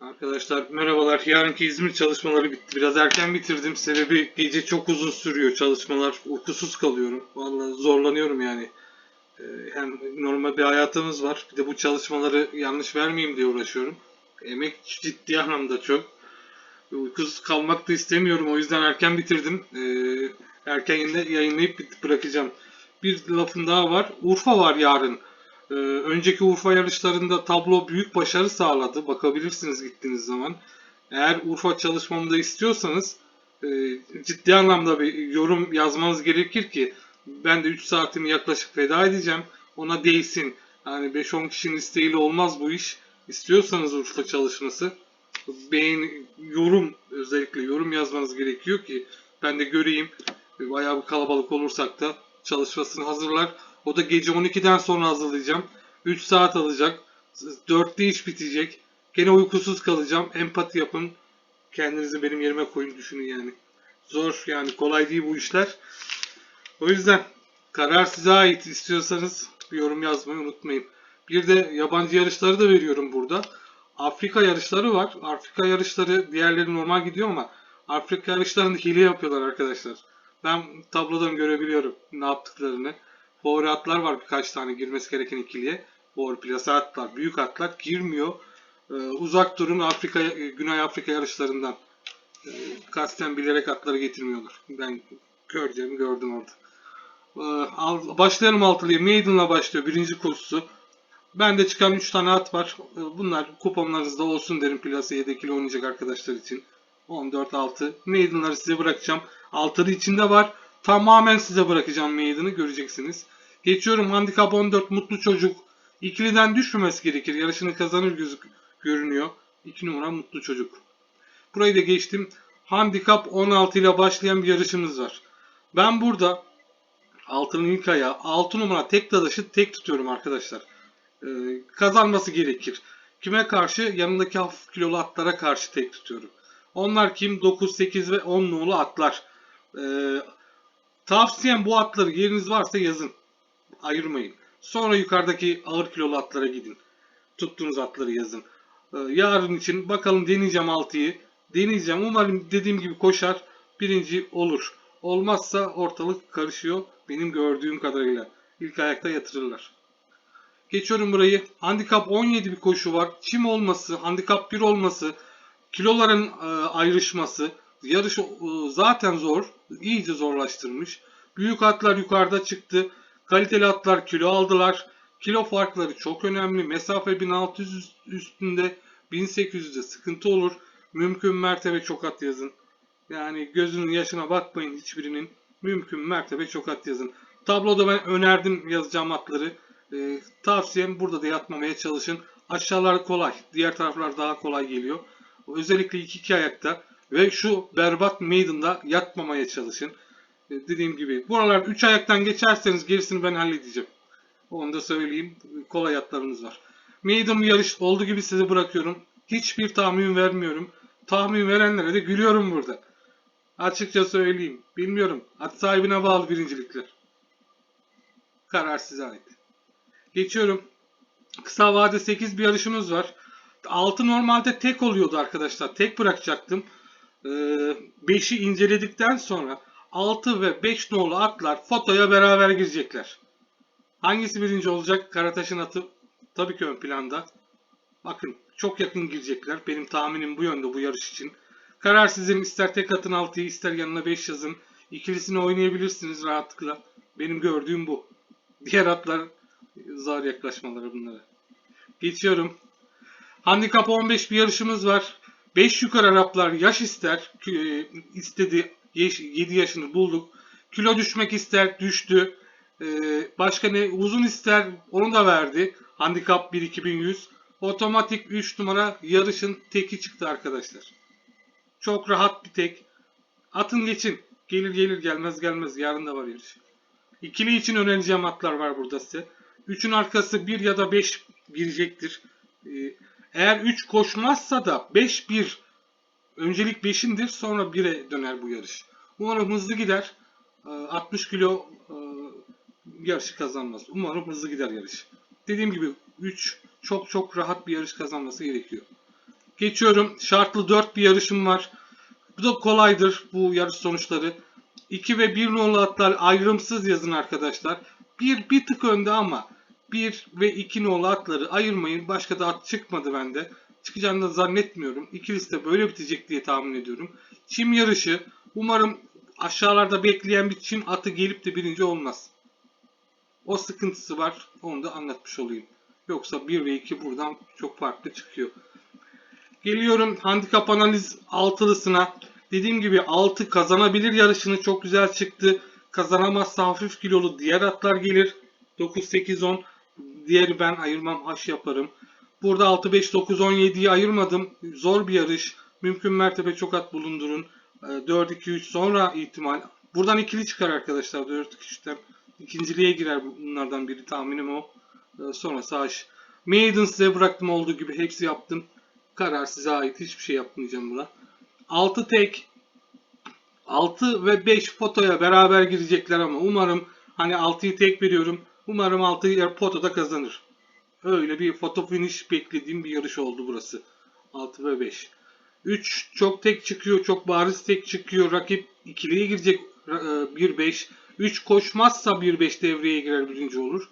Arkadaşlar merhabalar. Yarınki İzmir çalışmaları bitti. Biraz erken bitirdim. Sebebi gece çok uzun sürüyor çalışmalar. Uykusuz kalıyorum. Vallahi zorlanıyorum yani. Ee, hem normal bir hayatımız var. Bir de bu çalışmaları yanlış vermeyeyim diye uğraşıyorum. Emek ciddi anlamda çok. Uykusuz kalmak da istemiyorum. O yüzden erken bitirdim. Ee, erken yayında- yayınlayıp bırakacağım. Bir lafım daha var. Urfa var yarın. Ee, önceki Urfa yarışlarında tablo büyük başarı sağladı. Bakabilirsiniz gittiğiniz zaman. Eğer Urfa çalışmamı da istiyorsanız e, ciddi anlamda bir yorum yazmanız gerekir ki ben de 3 saatimi yaklaşık feda edeceğim. Ona değsin. Yani 5-10 kişinin isteğiyle olmaz bu iş. İstiyorsanız Urfa çalışması beğen, yorum özellikle yorum yazmanız gerekiyor ki ben de göreyim. Bayağı bir kalabalık olursak da çalışmasını hazırlar. O da gece 12'den sonra hazırlayacağım. 3 saat alacak. 4'te iş bitecek. Gene uykusuz kalacağım. Empati yapın. Kendinizi benim yerime koyun düşünün yani. Zor yani kolay değil bu işler. O yüzden karar size ait. İstiyorsanız bir yorum yazmayı unutmayın. Bir de yabancı yarışları da veriyorum burada. Afrika yarışları var. Afrika yarışları diğerleri normal gidiyor ama Afrika yarışlarında hile yapıyorlar arkadaşlar. Ben tablodan görebiliyorum ne yaptıklarını. Favori atlar var birkaç tane girmesi gereken ikiliye. Favori plasa atlar, büyük atlar girmiyor. Ee, uzak durun Afrika, e, Güney Afrika yarışlarından. Ee, kasten bilerek atları getirmiyorlar. Ben göreceğimi gördüm orada. Ee, al- başlayalım altılıya. Maiden'la başlıyor birinci koşusu. Bende çıkan 3 tane at var. Ee, Bunlar kuponlarınızda olsun derim plasa yedekili oynayacak arkadaşlar için. 14-6. Maiden'ları size bırakacağım. Altılı içinde var. Tamamen size bırakacağım Maiden'ı göreceksiniz. Geçiyorum handikap 14 mutlu çocuk. İkiliden düşmemesi gerekir. Yarışını kazanır gözük görünüyor. 2 numara mutlu çocuk. Burayı da geçtim. Handikap 16 ile başlayan bir yarışımız var. Ben burada altının ilk ayağı 6 numara tek dadaşı tek tutuyorum arkadaşlar. Ee, kazanması gerekir. Kime karşı? Yanındaki hafif kilolu atlara karşı tek tutuyorum. Onlar kim? 9, 8 ve 10 nolu atlar. Ee, tavsiyem bu atları yeriniz varsa yazın. Ayırmayın. Sonra yukarıdaki ağır kilolu atlara gidin. Tuttuğunuz atları yazın. Ee, yarın için bakalım deneyeceğim 6'yı. Deneyeceğim. Umarım dediğim gibi koşar. Birinci olur. Olmazsa ortalık karışıyor. Benim gördüğüm kadarıyla. İlk ayakta yatırırlar. Geçiyorum burayı. Handikap 17 bir koşu var. Çim olması, handikap 1 olması, kiloların e, ayrışması, yarış e, zaten zor. İyice zorlaştırmış. Büyük atlar yukarıda çıktı. Kaliteli atlar kilo aldılar. Kilo farkları çok önemli. Mesafe 1600 üstünde 1800'de sıkıntı olur. Mümkün mertebe çok at yazın. Yani gözünün yaşına bakmayın hiçbirinin. Mümkün mertebe çok at yazın. Tabloda ben önerdim yazacağım atları. Ee, tavsiyem burada da yatmamaya çalışın. Aşağılar kolay. Diğer taraflar daha kolay geliyor. Özellikle ilk iki ayakta ve şu berbat maiden'da yatmamaya çalışın. Ee, dediğim gibi buralar 3 ayaktan geçerseniz gerisini ben halledeceğim. Onu da söyleyeyim. Kolay atlarınız var. Maiden yarış olduğu gibi size bırakıyorum. Hiçbir tahmin vermiyorum. Tahmin verenlere de gülüyorum burada. Açıkça söyleyeyim. Bilmiyorum. At sahibine bağlı birincilikler. Karar size ait. Geçiyorum. Kısa vade 8 bir yarışımız var. 6 normalde tek oluyordu arkadaşlar. Tek bırakacaktım. 5'i inceledikten sonra 6 ve 5 nolu atlar fotoya beraber girecekler. Hangisi birinci olacak? Karataş'ın atı tabii ki ön planda. Bakın çok yakın girecekler. Benim tahminim bu yönde bu yarış için. Karar sizin. İster tek atın 6'yı ister yanına 5 yazın. İkilisini oynayabilirsiniz rahatlıkla. Benim gördüğüm bu. Diğer atlar zar yaklaşmaları bunlara. Geçiyorum. Handikap 15 bir yarışımız var. 5 yukarı Araplar yaş ister. E, istedi. 7 yaşını bulduk. Kilo düşmek ister. Düştü. Ee, başka ne? Uzun ister. Onu da verdi. Handikap 1 2100. Otomatik 3 numara yarışın teki çıktı arkadaşlar. Çok rahat bir tek. Atın geçin. Gelir gelir gelmez gelmez. Yarın da var yarış. İkili için önereceğim atlar var burada size. 3'ün arkası 1 ya da 5 girecektir. Ee, eğer 3 koşmazsa da 5-1 öncelik 5'indir sonra 1'e döner bu yarış. Umarım hızlı gider. Ee, 60 kilo e, yarışı kazanmaz. Umarım hızlı gider yarış. Dediğim gibi 3 çok çok rahat bir yarış kazanması gerekiyor. Geçiyorum. Şartlı 4 bir yarışım var. Bu da kolaydır bu yarış sonuçları. 2 ve 1 nolu atlar ayrımsız yazın arkadaşlar. 1 bir tık önde ama 1 ve 2 nolu atları ayırmayın. Başka da at çıkmadı bende. Çıkacağını da zannetmiyorum. İkilisi de böyle bitecek diye tahmin ediyorum. Çim yarışı. Umarım aşağılarda bekleyen bir çim atı gelip de birinci olmaz. O sıkıntısı var. Onu da anlatmış olayım. Yoksa 1 ve 2 buradan çok farklı çıkıyor. Geliyorum handikap analiz altılısına. Dediğim gibi 6 kazanabilir yarışını çok güzel çıktı. Kazanamazsa hafif kilolu diğer atlar gelir. 9, 8, 10. Diğeri ben ayırmam haş yaparım. Burada 6, 5, 9, 17'yi ayırmadım. Zor bir yarış. Mümkün mertebe çok at bulundurun. Ee, 4, 2, 3 sonra ihtimal. Buradan ikili çıkar arkadaşlar 4, 2, 3'ten. İkinciliğe girer bunlardan biri tahminim o. Ee, Sonrası haş. Maiden size bıraktım olduğu gibi hepsi yaptım. Karar size ait. Hiçbir şey yapmayacağım buna. 6 tek 6 ve 5 fotoya beraber girecekler ama umarım hani 6'yı tek veriyorum. Umarım 6'yı potoda kazanır. Öyle bir foto finish beklediğim bir yarış oldu burası. 6 ve 5. 3 çok tek çıkıyor. Çok bariz tek çıkıyor. Rakip ikiliye girecek 1-5. 3 koşmazsa 1-5 devreye girer birinci olur.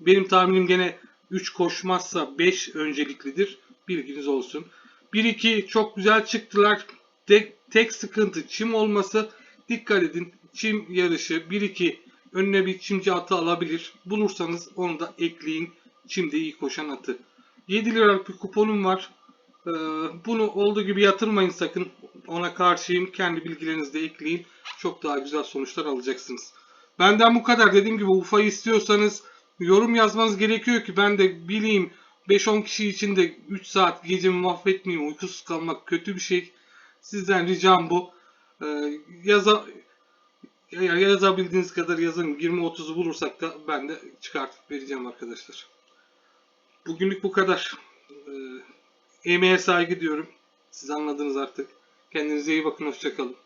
Benim tahminim gene 3 koşmazsa 5 önceliklidir. Bilginiz olsun. 1-2 çok güzel çıktılar. Tek, tek sıkıntı çim olması. Dikkat edin. Çim yarışı 1-2 önüne bir çimci atı alabilir. Bulursanız onu da ekleyin. Çimde iyi koşan atı. 7 liralık bir kuponum var. Ee, bunu olduğu gibi yatırmayın sakın. Ona karşıyım. Kendi bilgilerinizi de ekleyin. Çok daha güzel sonuçlar alacaksınız. Benden bu kadar. Dediğim gibi UFA'yı istiyorsanız yorum yazmanız gerekiyor ki ben de bileyim 5-10 kişi için de 3 saat gecemi mahvetmeyeyim. Uykusuz kalmak kötü bir şey. Sizden ricam bu. Ee, ya- yazabildiğiniz kadar yazın. 20-30'u bulursak da ben de çıkartıp vereceğim arkadaşlar. Bugünlük bu kadar. Ee, emeğe saygı diyorum. Siz anladınız artık. Kendinize iyi bakın. Hoşçakalın.